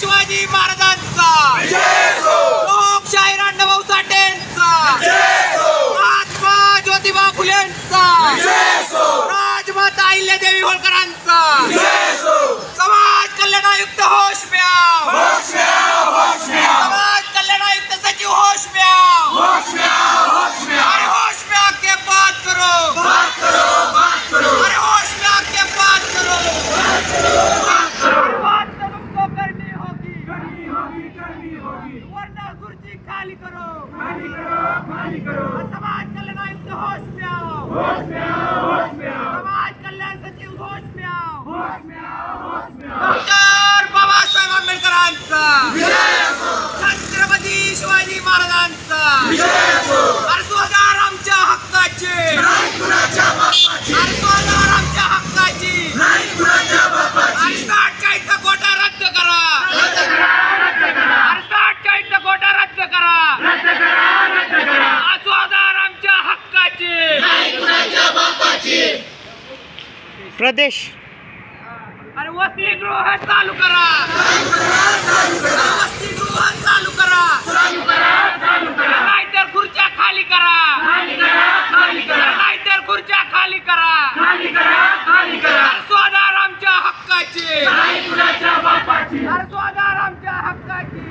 शिवाजी महाराजांचा. लोकशाही अण्णाभाऊ साठेंचा. महात्मा ज्योतिबा फुलेंचा. राजमाता अहिल्यादेवी होळकरांचा समाज कल्याण आयुक्त होश म्याव समाज कल्याण आयुक्त सचिव होश म्याव अरे होश में आके बात करो अरे होश में आके बात करो बात तो तुमको करनी होगी वरना कुर्सी खाली करो समाज कल्याण आयुक्त होश में आओ समाज कल्याण सचिव होश में आओ डॉक्टर प्रदेश. अरे वसतिगृह चालू करा. वसतिगृह चालू करा. नाहीतर खुर्च्या खाली करा. नाहीतर खुर्च्या खाली करा. स्वादार आमच्या हक्काची. अरे स्वादार हक्काची.